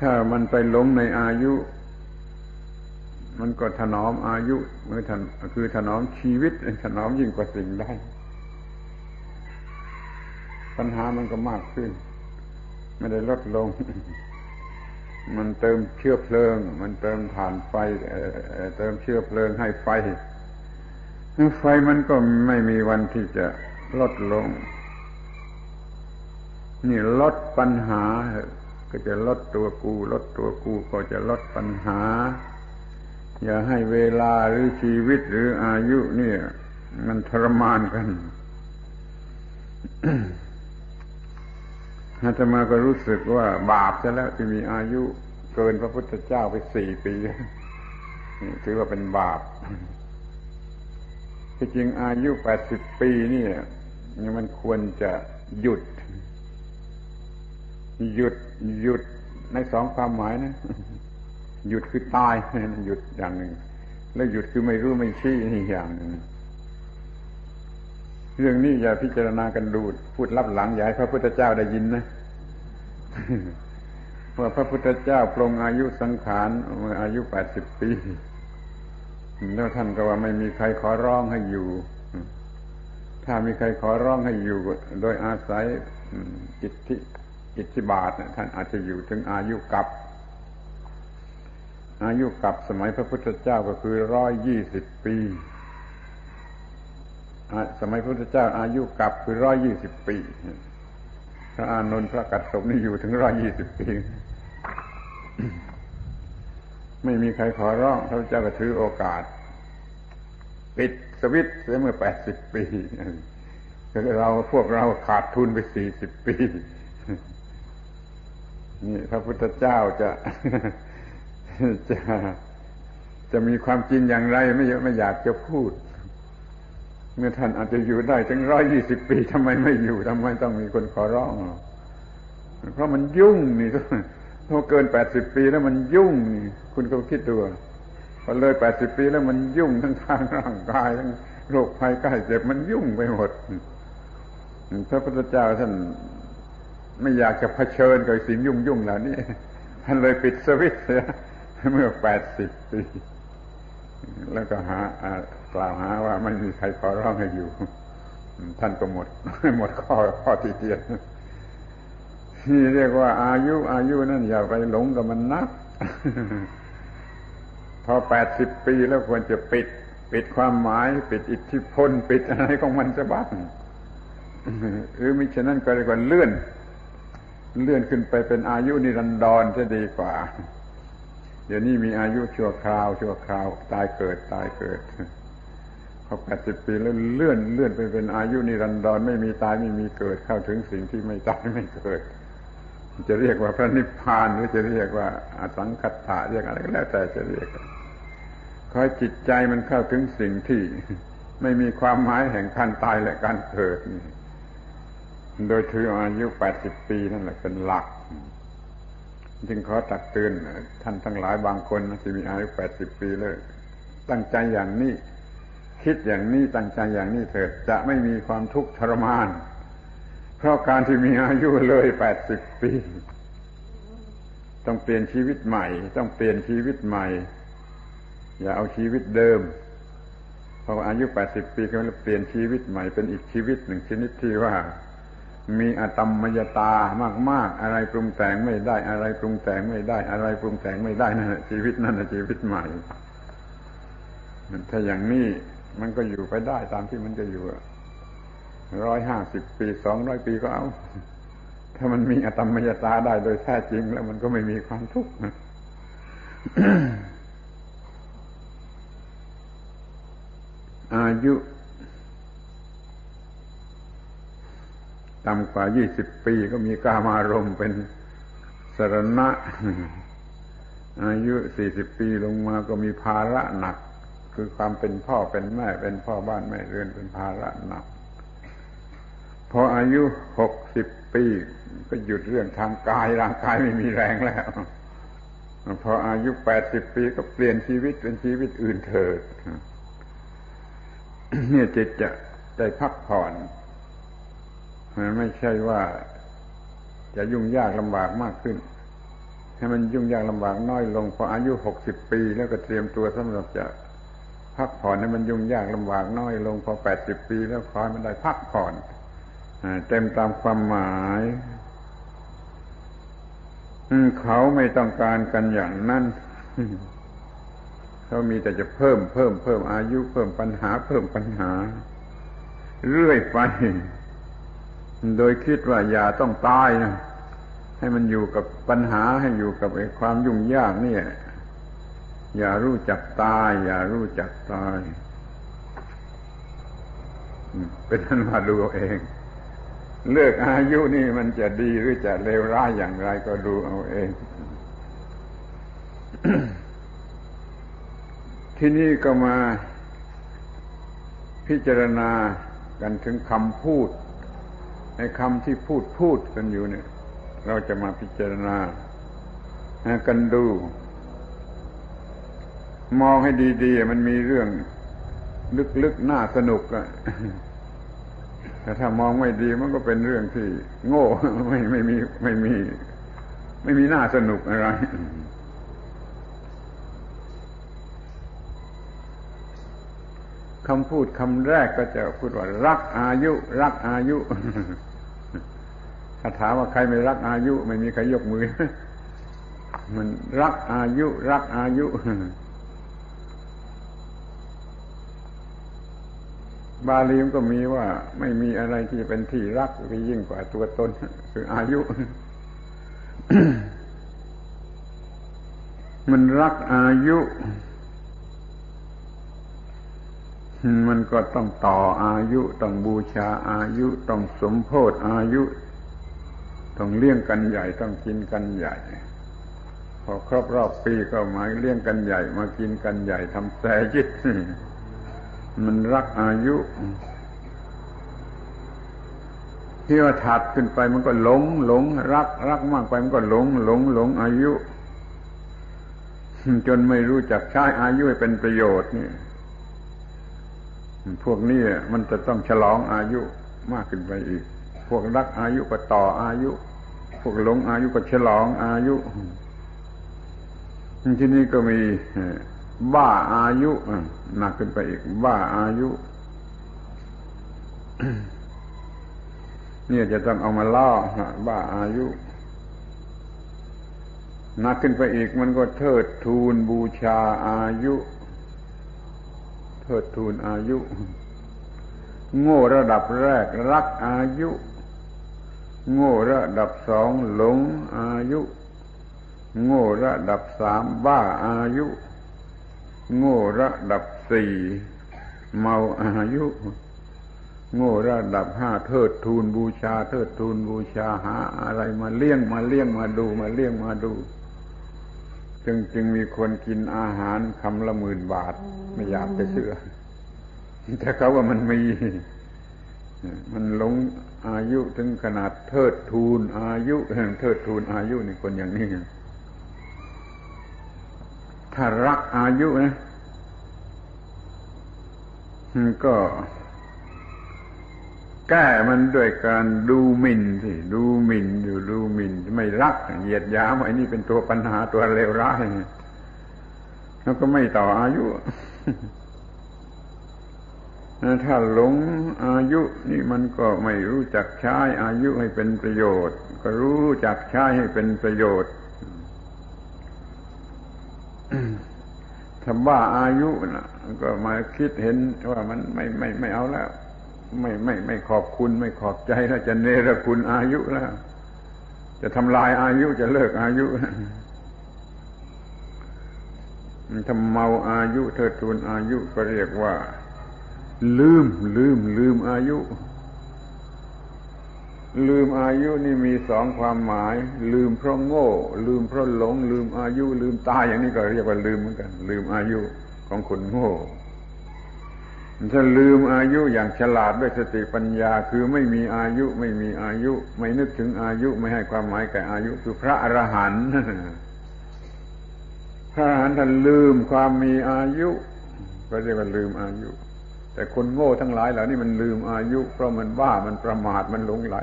ถ้ามันไปหลงในอายุ มันก็ถนอมอายุมือคือถนอมชีวิตถนอมยิ่งกว่าสิ่งใดปัญหามันก็มากขึ้น ไม่ได้ลดลง มันเติมเชื้อเพลิง มันเติมถ่านไฟเติมเชื้อเพลิงให้ไฟไฟมันก็ไม่มีวันที่จะลดลง นี่ลดปัญหา ก็จะลดตัวกู ลดตัวกูก็จะลดปัญหา อย่าให้เวลาหรือชีวิตหรืออายุเนี่ย มันทรมานกันอาตมาก็รู้สึกว่าบาปซะแล้วที่มีอายุเกินพระพุทธเจ้าไปสี่ปีถือว่าเป็นบาปที่จริงอายุแปดสิบปีนี่มันควรจะหยุด หยุดหยุดในสองความหมายนะ หยุดคือตายหยุดอย่างหนึ่ง แล้วหยุดคือไม่รู้ไม่ชี้นี่อย่างหนึ่งเรื่องนี้อย่าพิจารณากันดูพูดรับหลังอย่าให้พระพุทธเจ้าได้ยินนะว่าพระพุทธเจ้าปรงอายุสังขารเมื่ออายุแปดสิบปีแล้วท่านก็ว่าไม่มีใครขอร้องให้อยู่ ถ้ามีใครขอร้องให้อยู่ โดยอาศัยอิทธิ อิทธิบาทท่านอาจจะอยู่ถึงอายุกับ อายุกับสมัยพระพุทธเจ้าก็คือร้อยยี่สิบปี สมัยพระพุทธเจ้าอายุกับคือร้อยยี่สิบปี พระอานนท์พระกัสสปนี่อยู่ถึงร้อยยี่สิบปี ไม่มีใครขอร้องพระเจ้าก็ถือโอกาส ปิดสวิตเสียเมื่อแปดสิบปีเราพวกเราขาดทุนไปสี่สิบปี นี่พระพุทธเจ้าจะจะจะมีความจริงอย่างไรไม่ไม่อยากจะพูด เมื่อท่านอาจจะอยู่ได้ถึงร้อยยี่สิบปีทำไมไม่อยู่ทำไมต้องมีคนขอร้อง เพราะมันยุ่งนี่พอเกินแปดสิบปีแล้วมันยุ่งนี่คุณก็คิดดูพอเลยแปดสิบปีแล้วมันยุ่งทั้งทางร่างกายทั้งโรคภัยใกล้เจ็บมันยุ่งไปหมดพระพุทธเจ้าท่าน ไม่อยากจะเผชิญกับสิ่งยุ่งยุ่งเหล่านี้ท่านเลยปิดสวิตเสียเมื่อแปดสิบปี แล้วก็หากล่าวหาว่าไม่มีใครขอร้องให้อยู่ ท่านก็หมดหมดข้อข้อที่เตียนนี่เรียกว่าอายุอายุนั่นอย่าไปหลงกับมันนัก พอแปดสิบปีแล้วควรจะปิด ปิดความหมาย ปิดอิทธิพล ปิดอะไรของมันซะบ้างหรือมิฉะนั้นก็เรียกว่าเลื่อน เลื่อนขึ้นไปเป็นอายุนิรันดรจะดีกว่า เดี๋ยวนี้มีอายุชั่วคราว ชั่วคราว ตายเกิดตายเกิดพอแปดสิบปีแล้วเลื่อนเลื่อนไปเป็นอายุนิรันดรไม่มีตายไม่มีเกิดเข้าถึงสิ่งที่ไม่ตายไม่เกิด จะเรียกว่าพระนิพพานหรือจะเรียกว่าอสังคัตถะเรียกอะไรก็แล้วแต่จะเรียกคอยจิตใจมันเข้าถึงสิ่งที่ ไม่มีความหมายแห่งการตายและการเกิด โดยถืออายุแปดสิบปีนั่นแหละเป็นหลัก จึงขอตักเตือนท่านทั้งหลายบางคนที่มีอายุแปดสิบปีเลย ตั้งใจอย่างนี้ คิดอย่างนี้ตั้งใจอย่างนี้เถิดจะไม่มีความทุกข์ทรมาน เพราะการที่มีอายุเลยแปดสิบปี ต้องเปลี่ยนชีวิตใหม่ ต้องเปลี่ยนชีวิตใหม่ อย่าเอาชีวิตเดิมพออายุแปดสิบปีก็เปลี่ยนชีวิตใหม่เป็นอีกชีวิตหนึ่งชนิดที่ว่า มีอตมมยตามาก ๆ อะไรปรุงแต่งไม่ได้ อะไรปรุงแต่งไม่ได้ อะไรปรุงแต่งไม่ได้นั่นแหละชีวิตนั่นแหละชีวิตใหม่ถ้าอย่างนี้มันก็อยู่ไปได้ตามที่มันจะอยู่ร้อยห้าสิบปีสองร้อยปีก็เอา ถ้ามันมีอตมมยตาได้โดยแท้จริง แล้วมันก็ไม่มีความทุกข์อายุ ต่ำกว่ายี่สิบปีก็มีกามารมเป็นสรณะ อายุสี่สิบปีลงมาก็มีภาระหนัก คือความเป็นพ่อเป็นแม่เป็นพ่อบ้านแม่เรือนเป็นภาระหนัก พออายุหกสิบปีก็หยุดเรื่องทางกายร่างกายไม่มีแรงแล้วพออายุแปดสิบปีก็เปลี่ยนชีวิตเป็นชีวิตอื่นเถิดเนี่ยจิตจะได้พักผ่อน มันไม่ใช่ว่าจะยุ่งยากลำบากมากขึ้น ให้มันยุ่งยากลำบากน้อยลงพออายุหกสิบปี แล้วก็เตรียมตัวสำหรับจะพักผ่อนให้มันยุ่งยากลำบากน้อยลงพอแปดสิบปี แล้วคอยมันได้พักผ่อนเต็มตามความหมายเขาไม่ต้องการกันอย่างนั้นเขามีแต่จะเพิ่มเพิ่มเพิ่มอายุเพิ่มปัญหา เพิ่มปัญหา เรื่อยไป โดยคิดว่าอย่าต้องตายนะให้มันอยู่กับปัญหาให้อยู่กับไอ้ความยุ่งยากนี่อย่ารู้จักตาย อย่ารู้จักตายเป็นท่านมาดูเอง เลือกอายุนี่มันจะดีหรือจะเลวร้ายอย่างไรก็ดูเอาเอง ที่นี่ก็มาพิจารณากันถึงคำพูด ในคำที่พูดพูดกันอยู่เนี่ย เราจะมาพิจารณากันดู มองให้ดีๆ มันมีเรื่องลึกๆน่าสนุกอะแต่ถ้ามองไม่ดีมันก็เป็นเรื่องที่ โง่ไม่ไม่มีไม่มี ไม่มีน่าสนุกอะไรคำพูดคำแรกก็จะพูดว่า รักอายุ รักอายุ ถ้าถามว่าใครไม่รักอายุ ไม่มีใครยกมือ มันรักอายุ รักอายุ บาลีมก็มีว่า ไม่มีอะไรที่เป็นที่รักที่ยิ่งกว่าตัวตน คืออายุ มันรักอายุ มันก็ต้องต่ออายุ ต้องบูชาอายุ ต้องสมโพธอายุ ต้องเลี้ยงกันใหญ่ต้องกินกันใหญ่ พอครบรอบปีก็มาเลี้ยงกันใหญ่ มากินกันใหญ่ทำแสยิดมันรักอายุที่ว่าถัดขึ้นไปมันก็หลงหลง รัก รักมากไปมันก็หลงหลงหลงอายุ จนไม่รู้จักใช้อายุให้เป็นประโยชน์นี่พวกนี้มันจะต้องฉลองอายุมากขึ้นไปอีก พวกรักอายุก็ต่ออายุ พวกหลงอายุก็ฉลองอายุ ที่นี่ก็มีบ้าอายุหนักขึ้นไปอีก บ้าอายุเนี่ยจะต้องเอามาล่อบ้าอายุหนักขึ้นไปอีกมันก็เทิดทูนบูชาอายุ เทิดทูนอายุ โง่ระดับแรกรักอายุ โง่ระดับสองหลงอายุ โง่ระดับสามบ้าอายุ โง่ระดับสี่เมาอายุ โง่ระดับห้าเทิดทูนบูชา เทิดทูนบูชาหา อะไรมาเลี้ยงมาเลี้ยงมาดูมาเลี้ยงมาดู จึงจึงมีคนกินอาหารคำละหมื่นบาท ไม่อยากจะเชื่อแต่เขาว่ามันมี มันหลงอายุถึงขนาดเทิดทูนอายุเทิดทูนอายุนี่คนอย่างนี้ถ้ารักอายุนะก็แก้มันด้วยการดูหมิ่นสิดูหมิ่นอยู่ดูหมิ่นไม่รักเหยียดยามไอ้นี่เป็นตัวปัญหาตัวเลวร้ายแล้วก็ไม่ต่ออายุ ถ้าหลงอายุนี่มันก็ไม่รู้จักใช้อายุให้เป็นประโยชน์ ก็รู้จักใช้ให้เป็นประโยชน์ถ้าบ้าอายุนะก็มาคิดเห็นว่ามันไม่ไม่ไม่เอาแล้ว ไม่ไม่ไม่ขอบคุณไม่ขอบใจแล้วจะเนรคุณอายุแล้ว จะทำลายอายุจะเลิกอายุทำเมาอายุเทิดทูนอายุก็เรียกว่า ลืมลืมลืมอายุ ลืมอายุนี่มีสองความหมาย ลืมเพราะโง่ ลืมเพราะหลง ลืมอายุ ลืมตายอย่างนี้ก็เรียกว่าลืมเหมือนกัน ลืมอายุของคนโง่ถ้าลืมอายุอย่างฉลาดด้วยสติปัญญาคือไม่มีอายุไม่มีอายุ ไม่นึกถึงอายุไม่ให้ความหมายแก่อายุคือพระอรหันต์พระอรหันต์ท่านลืมความมีอายุ ก็เรียกว่าลืมอายุ แต่คนโง่ทั้งหลายเหล่านี้มันลืมอายุ เพราะมันบ้ามันประมาทมันหลงไหล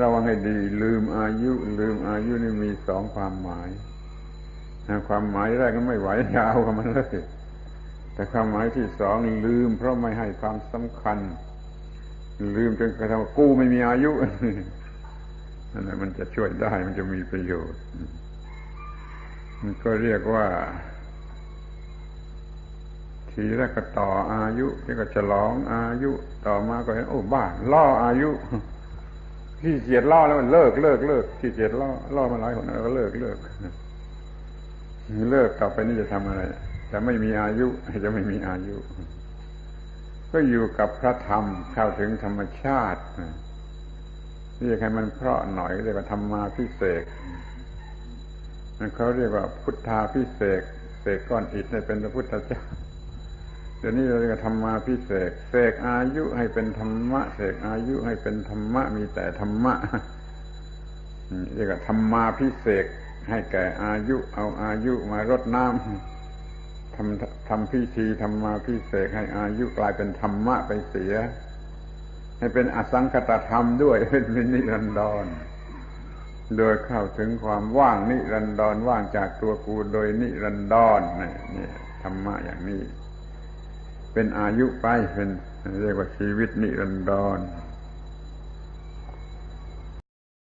ระวังให้ดี ลืมอายุ ลืมอายุนี่มีสองความหมายความหมายแรกก็ไม่ไหวยาวกับมันเลยแต่ความหมายที่สองลืม เพราะไม่ให้ความสำคัญ ลืมจนกระทั่งกู้ไม่มีอายุนั่นแหละมันจะช่วยได้มันจะมีประโยชน์ มันก็เรียกว่า ทีแรกก็ต่ออายุที่ก็ฉลองอายุต่อมาก็เห็นโอ้บ้าล่ออายุขี้เกียจล่อแล้วมันเลิกเลิกเลิกขี้เกียจล่อล่อมาหลายคนแล้วก็เลิกเลิกเลิกต่อไปนี่จะทำอะไร จะไม่มีอายุจะไม่มีอายุ ก็อยู่กับพระธรรมเข้าถึงธรรมชาติเรียกให้มันเพราะหน่อยเรียกว่าธรรมาพิเศษเขาเรียกว่าพุทธาพิเศษเสกก้อนอิฐให้เป็นพระพุทธเจ้า เดี๋ยวนี้เราเรียกธรรมาพิเศษเสกอายุให้เป็นธรรมะเสกอายุให้เป็นธรรมะมีแต่ธรรมะเรียกว่าธรรมาพิเศษให้แก่อายุ เอาอายุมารดน้ำทำทำพิธีธรรมาพิเศษให้อายุกลายเป็นธรรมะไปเสีย ให้เป็นอสังคตธรรมด้วยเป็นนิรันดรโดยเข้าถึงความว่างนิรันดรว่างจากตัวกูโดยนิรันดรนี่ธรรมะอย่างนี้ เป็นอายุไปเป็นเรียกว่าชีวิตนิรันดร